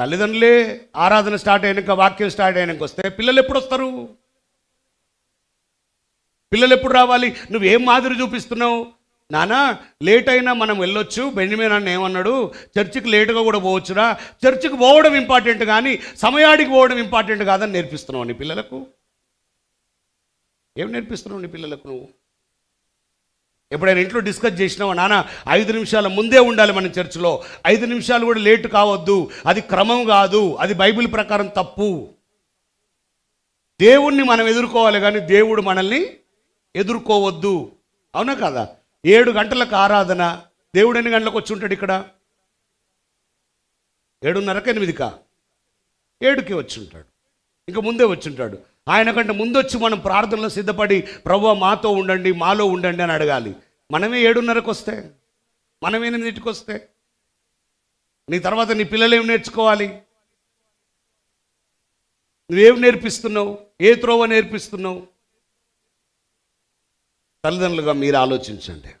తల్లిదండ్రులే ఆరాధన స్టార్ట్ అయినాక వాక్యం స్టార్ట్ అయినాక వస్తే పిల్లలు ఎప్పుడు వస్తారు? పిల్లలు ఎప్పుడు రావాలి? నువ్వేం మాదిరి చూపిస్తున్నావు? నానా లేట్ అయినా మనం వెళ్ళొచ్చు. బెంజమిన్ అన్న ఏమన్నాడు? చర్చికి లేటుగా కూడా పోవచ్చురా. చర్చికి పోవడం ఇంపార్టెంట్ కానీ సమయానికి పోవడం ఇంపార్టెంట్ కాదని నేర్పిస్తున్నావు నీ పిల్లలకు. ఏం నేర్పిస్తున్నావు నీ పిల్లలకు నువ్వు? ఎప్పుడైనా ఇంట్లో డిస్కస్ చేసినావా నాన్న ఐదు నిమిషాల ముందే ఉండాలి మన చర్చిలో. ఐదు నిమిషాలు కూడా లేటు కావద్దు. అది క్రమం కాదు. అది బైబిల్ ప్రకారం తప్పు. దేవుణ్ణి మనం ఎదుర్కోవాలి కానీ దేవుడు మనల్ని ఎదుర్కోవద్దు. అవునా కదా? ఏడు గంటలకు ఆరాధన. దేవుడు ఎన్ని గంటలకు వచ్చి ఉంటాడు ఇక్కడ? ఏడున్నరకు ఎనిమిదికా? ఏడుకి వచ్చి ఉంటాడు. ఇంకా ముందే వచ్చి ఉంటాడు. ఆయన కంటే ముందు వచ్చి మనం ప్రార్థనలో సిద్ధపడి ప్రభు మాతో ఉండండి మాలో ఉండండి అని అడగాలి. మనమే ఏడున్నరకు వస్తే మనం ఎనిమిదింటికి వస్తే నీ తర్వాత నీ పిల్లలు ఏం నేర్చుకోవాలి? నువ్వేం నేర్పిస్తున్నావు? ఏ త్రోవ నేర్పిస్తున్నావు? తల్లిదండ్రులుగా మీరు ఆలోచించండి.